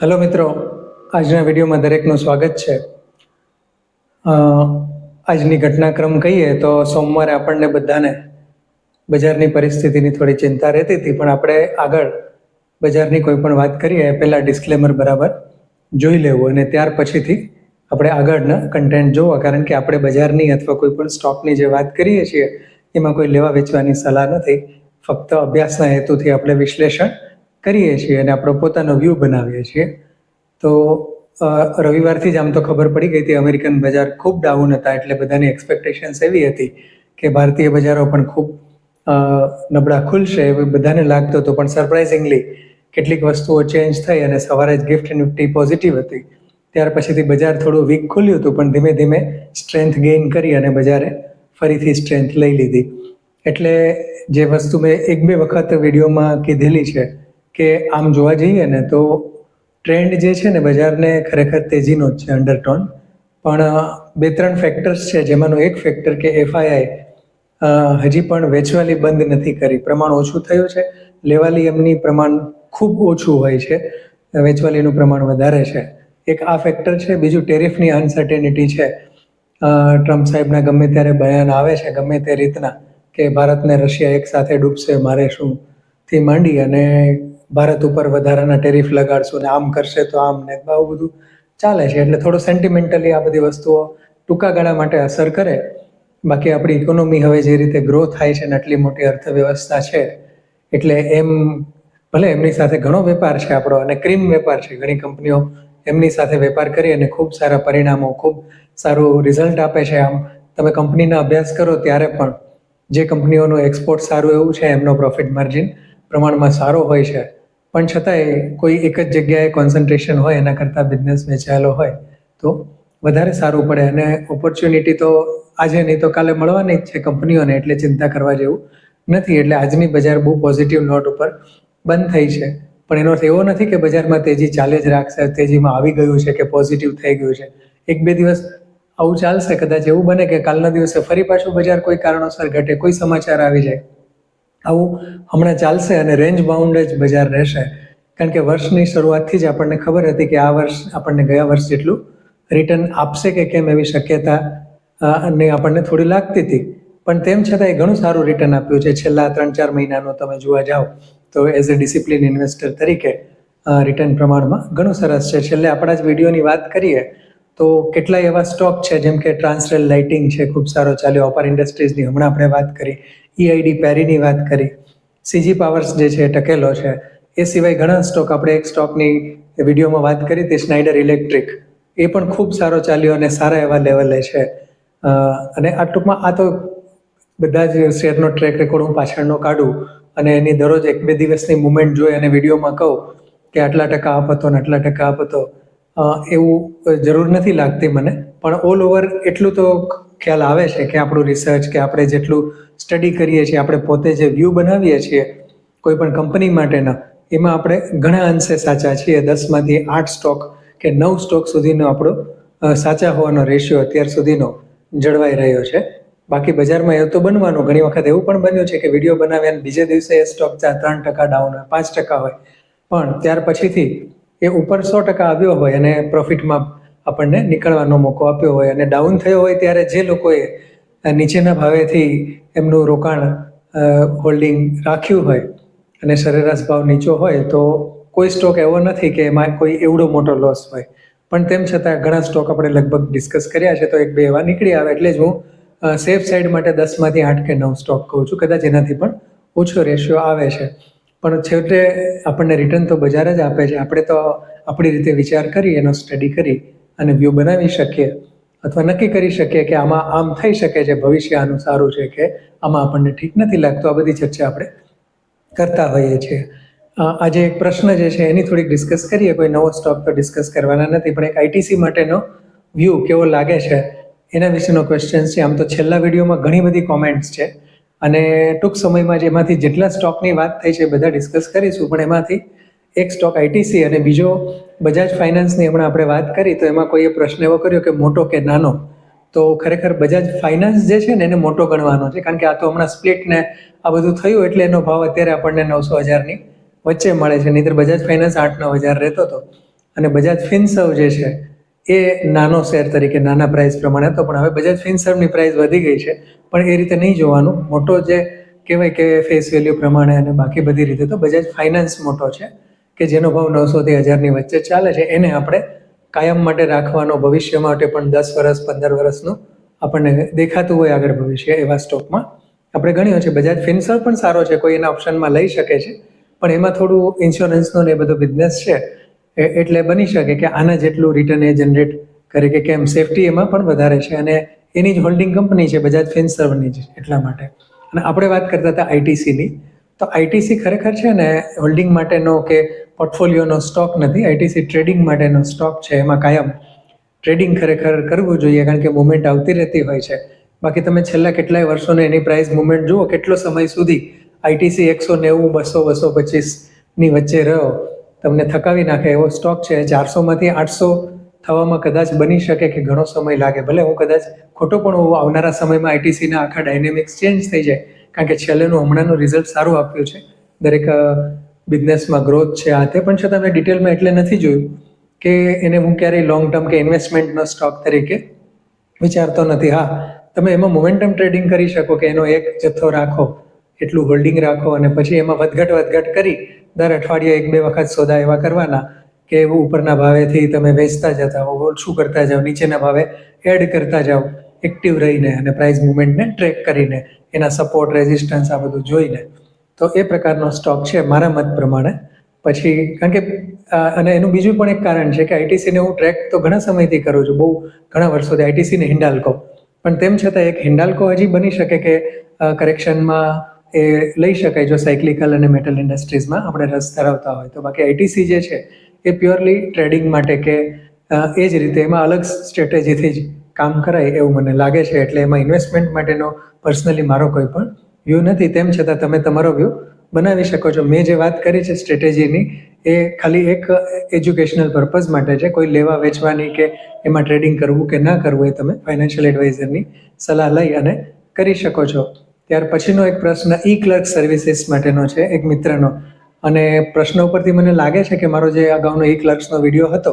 Hello મિત્રો, આજના વિડીયોમાં દરેકનું સ્વાગત છે. આજની ઘટનાક્રમ કહીએ તો સોમવારે આપણને બધાને બજારની પરિસ્થિતિની થોડી ચિંતા રહેતી હતી, પણ આપણે આગળ બજારની કોઈ પણ વાત કરીએ પહેલાં ડિસ્ક્લેમર બરાબર જોઈ લેવું અને ત્યાર પછીથી આપણે આગળના કન્ટેન્ટ જોવા, કારણ કે આપણે બજારની અથવા કોઈ પણ સ્ટોકની જે વાત કરીએ છીએ, એમાં કોઈ લેવા વેચવાની સલાહ નથી. ફક્ત અભ્યાસના હેતુથી આપણે વિશ્લેષણ કરીએ છીએ અને આપણો પોતાનો વ્યૂ બનાવીએ છીએ. તો રવિવારથી જ આમ તો ખબર પડી ગઈ હતી, અમેરિકન બજાર ખૂબ ડાઉન હતા, એટલે બધાની એક્સપેક્ટેશન્સ એવી હતી કે ભારતીય બજારો પણ ખૂબ નબળા ખુલશે એવું બધાને લાગતું હતું. પણ સરપ્રાઇઝિંગલી કેટલીક વસ્તુઓ ચેન્જ થઈ અને સવારે જ ગિફ્ટ નિફ્ટી પોઝિટિવ હતી. ત્યાર પછીથી બજાર થોડું વીક ખુલ્યું હતું, પણ ધીમે ધીમે સ્ટ્રેન્થ ગેઇન કરી અને બજારે ફરીથી સ્ટ્રેન્થ લઈ લીધી. એટલે જે વસ્તુ મેં એક બે વખત વિડીયોમાં કીધેલી છે કે આમ જોવા જઈએ ને તો ટ્રેન્ડ જે છે ને બજારને ખરેખર તેજીનો જ છે અંડરટોન પણ બે ત્રણ ફેક્ટર્સ છે, જેમાંનું એક ફેક્ટર કે એફઆઈઆઈ હજી પણ વેચવાલી બંધ નથી કરી. પ્રમાણ ઓછું થયું છે. લેવાલી એમની પ્રમાણ ખૂબ ઓછું હોય છે. વેચવાલીનું પ્રમાણ વધારે છે. એક આ ફેક્ટર છે. બીજું ટેરિફની અનસર્ટેનિટી છે. ટ્રમ્પ સાહેબના ગમે ત્યારે બયાન આવે છે, ગમે તે રીતના કે ભારતને રશિયા એક સાથે ડૂબશે, મારે શું થી માંડી અને ભારત ઉપર વધારાના ટેરિફ લગાડશું ને આમ કરશે તો આમ ને આવું બધું ચાલે છે. એટલે થોડો સેન્ટિમેન્ટલી આ બધી વસ્તુઓ ટૂંકા ગાળા માટે અસર કરે. બાકી આપણી ઇકોનોમી હવે જે રીતે ગ્રો થાય છે ને આટલી મોટી અર્થવ્યવસ્થા છે, એટલે એમ ભલે એમની સાથે ઘણો વેપાર છે આપણો અને ક્રીમ વેપાર છે, ઘણી કંપનીઓ એમની સાથે વેપાર કરી અને ખૂબ સારા પરિણામો, ખૂબ સારું રિઝલ્ટ આપે છે. આમ તમે કંપનીના અભ્યાસ કરો ત્યારે પણ જે કંપનીઓનું એક્સપોર્ટ સારું એવું છે, એમનો પ્રોફિટ માર્જિન પ્રમાણમાં સારો હોય છે. પણ છતાંય કોઈ એક જ જગ્યાએ કોન્સન્ટ્રેશન હોય, એના કરતાં બિઝનેસ વેચાયેલો હોય, તો વધારે સારું પડે. અને ઓપોર્ચ્યુનિટી તો આજે નહીં તો કાલે મળવાની જ છે કંપનીઓને, એટલે ચિંતા કરવા જેવું નથી. એટલે આજની બજાર બહુ પોઝિટિવ નોટ ઉપર બંધ થઈ છે. પણ એનો એવો નથી કે બજારમાં તેજી ચાલે જ રાખશે, તેજીમાં આવી ગયું છે કે પોઝિટિવ થઈ ગયું છે. એક બે દિવસ આવું ચાલશે, કદાચ એવું બને કે કાલના દિવસે ફરી પાછું બજાર કોઈ કારણોસર ઘટે, કોઈ સમાચાર આવી જાય. આવું હમણાં ચાલશે અને રેન્જ બાઉન્ડ જ બજાર રહેશે. કારણ કે વર્ષની શરૂઆતથી જ આપણને ખબર હતી કે આ વર્ષ આપણને ગયા વર્ષ જેટલું રિટર્ન આપશે કે કેમ એવી શક્યતા અને આપણને થોડી લાગતી હતી. પણ તેમ છતાં એ ઘણું સારું રિટર્ન આપ્યું છે. છેલ્લા ત્રણ ચાર મહિનાનો તમે જોવા જાઓ તો એઝ અ ડિસિપ્લિન ઇન્વેસ્ટર તરીકે રિટર્ન પ્રમાણમાં ઘણું સરસ છે. છેલ્લે આપણા જ વિડીયોની વાત કરીએ તો કેટલાય એવા સ્ટોક છે જેમ કે ટ્રાન્સરેલ લાઇટિંગ છે, ખૂબ સારો ચાલ્યો. અપાર ઇન્ડસ્ટ્રીઝની હમણાં આપણે વાત કરી. ઈઆઈડી પેરીની વાત કરી. સીજી પાવર્સ જે છે ટકેલો છે. એ સિવાય ઘણા સ્ટોક આપણે એક સ્ટોકની વિડીયોમાં વાત કરી હતી સ્નાઇડર ઇલેક્ટ્રિક એ પણ ખૂબ સારો ચાલ્યો અને સારા એવા લેવલે છે. અને આ ટૂંકમાં આ તો બધા જ શેરનો ટ્રેક રેકોર્ડ હું પાછળનો કાઢું અને એની દરરોજ એક બે દિવસની મુમેન્ટ જોઈ અને વિડીયોમાં કહું કે આટલા ટકા આપ હતો ને આટલા ટકા આપ હતો. એવું જરૂર નથી લાગતી મને. પણ ઓલ ઓવર એટલું તો ખ્યાલ આવે છે કે આપણું રિસર્ચ કે આપણે જેટલું સ્ટડી કરીએ છીએ, આપણે પોતે જે વ્યૂ બનાવીએ છીએ, કોઈ પણ કંપની માટેના, એમાં આપણે ઘણા અંશે સાચા છીએ. દસમાંથી આઠ સ્ટોક કે નવ સ્ટોક સુધીનો આપણો સાચા હોવાનો રેશિયો અત્યાર સુધીનો જળવાઈ રહ્યો છે. બાકી બજારમાં એવું તો બનવાનું, ઘણી વખત એવું પણ બન્યું છે કે વીડિયો બનાવ્યા બીજે દિવસે એ સ્ટોક ચાર ત્રણ ટકા ડાઉન હોય, પાંચ ટકા હોય. પણ ત્યાર પછીથી એ ઉપર સો ટકા આવ્યો હોય અને પ્રોફિટમાં આપણને નીકળવાનો મોકો આપ્યો હોય અને ડાઉન થયો હોય ત્યારે જે લોકોએ નીચેના ભાવેથી એમનું રોકાણ હોલ્ડિંગ રાખ્યું હોય અને સરેરાશ ભાવ નીચો હોય તો કોઈ સ્ટોક એવો નથી કે એમાં કોઈ એવડો મોટો લોસ હોય. પણ તેમ છતાં ઘણા સ્ટોક આપણે લગભગ ડિસ્કસ કર્યા છે તો એક બે એવા નીકળી આવે એટલે જ હું સેફ સાઈડ માટે દસમાંથી આઠ કે નવ સ્ટોક કહું છું. કદાચ એનાથી પણ ઓછો રેશિયો આવે છે. પણ છેવટે આપણને રિટર્ન તો બજાર જ આપે છે. આપણે તો આપણી રીતે વિચાર કરી, એનો સ્ટડી કરી અને વ્યૂ બનાવી શકીએ. અથવા નક્કી કરી શકીએ કે આમાં આમ થઈ શકે છે, ભવિષ્ય આનું સારું છે કે આમાં આપણને ઠીક નથી લાગતું. આ બધી ચર્ચા આપણે કરતા હોઈએ છીએ. આજે એક પ્રશ્ન જે છે એની થોડીક ડિસ્કસ કરીએ. કોઈ નવો સ્ટોક તો ડિસ્કસ કરવાના નથી, પણ એક આઈટીસી માટેનો વ્યૂ કેવો લાગે છે એના વિશેનો ક્વેશ્ચન છે. આમ તો છેલ્લા વિડીયોમાં ઘણી બધી કોમેન્ટ્સ છે. અને ટૂંક સમયમાં જેમાંથી જેટલા સ્ટોકની વાત થઈ છે બધા ડિસ્કસ કરીશું, પણ એમાંથી એક સ્ટોક આઈટીસી અને બીજો બજાજ ફાઇનાન્સની હમણાં આપણે વાત કરી, તો એમાં કોઈએ પ્રશ્ન એવો કર્યો કે મોટો કે નાનો? તો ખરેખર બજાજ ફાઇનાન્સ જે છે ને, એને મોટો ગણવાનો છે. કારણ કે આ તો હમણાં સ્પ્લિટ ને આ બધું થયું એટલે એનો ભાવ અત્યારે આપણને નવસો હજારની વચ્ચે મળે છે. નહીંતર બજાજ ફાઇનાન્સ આઠ નવ હજાર રહેતો હતો. અને બજાજ ફિનસર્વ જે છે, એ નાનો શેર તરીકે, નાના પ્રાઇસ પ્રમાણે હતો. પણ હવે બજાજ ફિનસર્વની પ્રાઇસ વધી ગઈ છે. પણ એ રીતે નહીં જોવાનું. મોટો જે કહેવાય કે ફેસ વેલ્યુ પ્રમાણે અને બાકી બધી રીતે તો બજાજ ફાઇનાન્સ મોટો છે. કે જેનો ભાવ નવસોથી હજારની વચ્ચે ચાલે છે, એને આપણે કાયમ માટે રાખવાનો, ભવિષ્ય માટે પણ દસ વર્ષ પંદર વર્ષનું આપણને દેખાતું હોય આગળ ભવિષ્ય એવા સ્ટોકમાં. આપણે ગણ્યો છે, બજાજ ફિન્સર પણ સારો છે, કોઈ એના ઓપ્શનમાં લઈ શકે છે, પણ એમાં થોડું ઇન્સ્યોરન્સનો ને એ બધો બિઝનેસ છે એટલે બની શકે કે આના જેટલું રિટર્ન એ જનરેટ કરે કે કેમ સેફટી એમાં પણ વધારે છે અને એની જ હોલ્ડિંગ કંપની છે, બજાજ ફિન્સર્વની જ એટલા માટે. અને આપણે વાત કરતા હતા આઈટીસીની તો આઈટીસી ખરેખર છે ને હોલ્ડિંગ માટેનો કે પોર્ટફોલિયોનો સ્ટોક નથી આઈટીસી ટ્રેડિંગ માટેનો સ્ટોક છે, એમાં કાયમ ટ્રેડિંગ ખરેખર કરવું જોઈએ, કારણ કે મુવમેન્ટ આવતી રહેતી હોય છે. બાકી તમે છેલ્લા કેટલાય વર્ષોને એની પ્રાઇસ મુવમેન્ટ જુઓ, કેટલો સમય સુધી આઈટીસી એકસો નેવું, બસો બસો પચીસની વચ્ચે રહ્યો, તમને થકાવી નાખે એવો સ્ટોક છે ચારસોમાંથી આઠસો થવામાં કદાચ બની શકે કે ઘણો સમય લાગે, ભલે હું કદાચ ખોટો પણ હોઉં, આવનારા સમયમાં આઈટીસીના આખા ડાયનેમિક્સ ચેન્જ થઈ જાય કારણ કે છેલ્લેનું હમણાંનું રિઝલ્ટ સારું આપ્યું છે. દરેક બિઝનેસમાં ગ્રોથ છે આ તે, પણ છતાં મેં ડિટેલમાં એટલે નથી જોયું કે એને હું ક્યારેય લોંગ ટર્મ કે ઇન્વેસ્ટમેન્ટનો સ્ટોક તરીકે વિચારતો નથી. હા, તમે એમાં મોમેન્ટમ ટ્રેડિંગ કરી શકો કે એનો એક જથ્થો રાખો, એટલું હોલ્ડિંગ રાખો અને પછી એમાં વધઘટ વધઘટ કરી દર અઠવાડિયે એક બે વખત સોદા એવા કરવાના કે એવું ઉપરના ભાવેથી તમે વેચતા જતા હો, ઓછું કરતા જાઓ, નીચેના ભાવે એડ કરતા જાઓ એક્ટિવ રહીને અને પ્રાઇસ મુવમેન્ટને ટ્રેક કરીને એના સપોર્ટ રેઝિસ્ટન્સ આ બધું જોઈને તો એ પ્રકારનો સ્ટોક છે મારા મત પ્રમાણે. પછી કારણ કે અને એનું બીજું પણ એક કારણ છે કે આઈટીસીને હું ટ્રેક તો ઘણા સમયથી કરું છું, બહુ ઘણા વર્ષોથી આઈટીસીને હિન્ડાલ્કો પણ તેમ છતાં એક હિન્ડાલ્કો હજી બની શકે કે કરેક્શનમાં એ લઈ શકાય જો સાયક્લિકલ અને મેટલ ઇન્ડસ્ટ્રીઝમાં આપણે રસ ધરાવતા હોય. તો બાકી આઈટીસી જે છે એ પ્યોરલી ટ્રેડિંગ માટે કે એ જ રીતે એમાં અલગ સ્ટ્રેટેજીથી જ કામ કરાય એવું મને લાગે છે, એટલે એમાં ઇન્વેસ્ટમેન્ટ માટેનો પર્સનલી મારો કોઈ પણ વ્યૂ નથી. તેમ છતાં તમે તમારો વ્યૂ બનાવી શકો છો. મેં જે વાત કરી છે સ્ટ્રેટેજીની એ ખાલી એક એજ્યુકેશનલ પર્પઝ માટે છે. કોઈ લેવા વેચવાની કે એમાં ટ્રેડિંગ કરવું કે ના કરવું એ તમે ફાઇનાન્શિયલ એડવાઇઝરની સલાહ લઈ અને કરી શકો છો. ત્યાર પછીનો એક પ્રશ્ન ઈ ક્લર્ક સર્વિસીસ માટેનો છે, એક મિત્રનો. અને પ્રશ્ન ઉપરથી મને લાગે છે કે મારો જે અગાઉનો ઈ ક્લર્ક્સનો વીડિયો હતો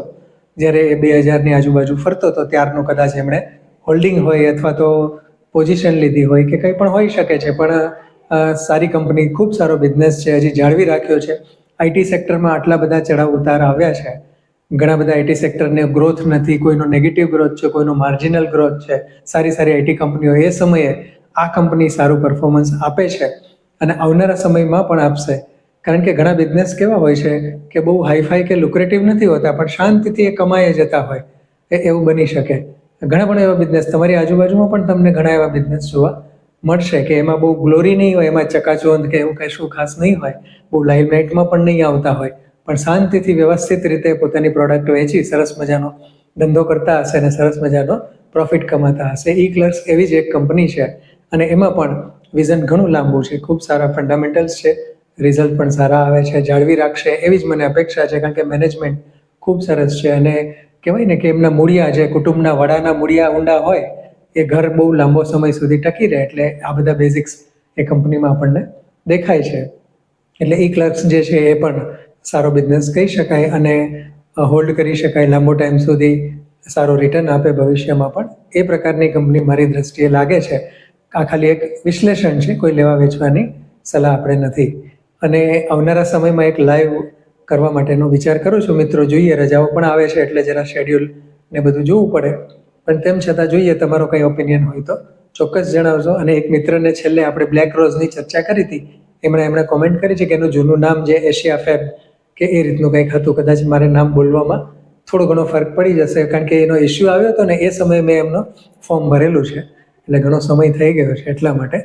જ્યારે એ બે હજારની આજુબાજુ ફરતો હતો, ત્યારનો કદાચ એમણે હોલ્ડિંગ હોય અથવા તો પોઝિશન લીધી હોય કે કંઈ પણ હોઈ શકે છે. પણ સારી કંપની ખૂબ સારો બિઝનેસ છે, હજી જાળવી રાખ્યો છે. આઈટી સેક્ટરમાં આટલા બધા ચડાવ ઉતાર આવ્યા છે. ઘણા બધા આઈટી સેક્ટરને ગ્રોથ નથી, કોઈનો નેગેટિવ ગ્રોથ છે, કોઈનો માર્જિનલ ગ્રોથ છે. સારી સારી આઈટી કંપનીઓ એ સમયે આ કંપની સારું પરફોર્મન્સ આપે છે અને આવનારા સમયમાં પણ આપશે. કારણ કે ઘણા બિઝનેસ કેવા હોય છે કે બહુ હાઈફાઈ કે લુક્રેટિવ નથી હોતા, પણ શાંતિથી એ કમાઈ જતા હોય, એ એવું બની શકે. ઘણા પણ એવા બિઝનેસ તમારી આજુબાજુમાં પણ તમને ઘણા એવા બિઝનેસ જોવા મળશે કે એમાં બહુ ગ્લોરી નહીં હોય, એમાં ચકાચોંધ કે એવું કશું ખાસ નહીં હોય, બહુ લાઇમલાઇટમાં પણ નહીં આવતા હોય, પણ શાંતિથી વ્યવસ્થિત રીતે પોતાની પ્રોડક્ટ વેચી સરસ મજાનો ધંધો કરતા હશે અને સરસ મજાનો પ્રોફિટ કમાતા હશે. ઈ ક્લર્સ એવી જ એક કંપની છે અને એમાં પણ વિઝન ઘણું લાંબુ છે, ખૂબ સારા ફંડામેન્ટલ્સ છે રિઝલ્ટ પણ સારા આવે છે, જાળવી રાખશે, એવી જ મને અપેક્ષા છે, કારણ કે મેનેજમેન્ટ ખૂબ સરસ છે અને કહેવાય ને કે એમના મૂળિયા જે કુટુંબના વડાના મૂળિયા ઊંડા હોય, એ ઘર બહુ લાંબો સમય સુધી ટકી રહે, એટલે આ બધા બેઝિક્સ એ કંપનીમાં આપણને દેખાય છે. એટલે ઈ ક્લર્ક્સ જે છે એ પણ સારો બિઝનેસ કહી શકાય અને હોલ્ડ કરી શકાય લાંબો ટાઈમ સુધી, સારો રિટર્ન આપે ભવિષ્યમાં પણ. એ પ્રકારની કંપની મારી દ્રષ્ટિએ લાગે છે. આ ખાલી એક વિશ્લેષણ છે, કોઈ લેવા વેચવાની સલાહ આપણે નથી. અને આવનારા સમયમાં એક લાઈવ કરવા માટેનો વિચાર કરું છું. મિત્રો, જોઈએ, રજાઓ પણ આવે છે એટલે જરા શેડ્યુલ ને બધું જોવું પડે. પણ તેમ છતાં જોઈએ, તમારો કંઈ ઓપિનિયન હોય તો ચોક્કસ જણાવજો. અને એક મિત્રને છેલ્લે આપણે બ્લેક રોઝની ચર્ચા કરી હતી. એમણે એમણે કોમેન્ટ કરી છે કે એનું જૂનું નામ જે એશિયા ફેબ કે એ રીતનું કંઈક હતું. કદાચ મારે નામ બોલવામાં થોડો ઘણો ફરક પડી જશે. કારણ કે એનો ઇસ્યુ આવ્યો હતો ને એ સમયે મેં એમનો ફોર્મ ભરેલું છે. એટલે ઘણો સમય થઈ ગયો છે એટલા માટે.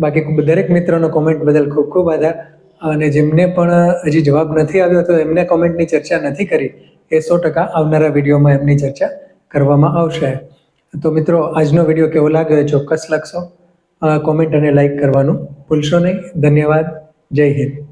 બાકી દરેક મિત્રનો કોમેન્ટ બદલ ખૂબ ખૂબ આભાર. અને જેમને પણ હજી જવાબ નથી આવ્યો તો એમને કોમેન્ટની ચર્ચા નથી કરી. એ સો ટકા આવનારા વિડીયોમાં એમની ચર્ચા કરવામાં આવશે. તો મિત્રો, આજનો વીડિયો કેવો લાગ્યો ચોક્કસ લખશો. કોમેન્ટ અને લાઈક કરવાનું ભૂલશો નહીં. ધન્યવાદ. જય હિન્દ.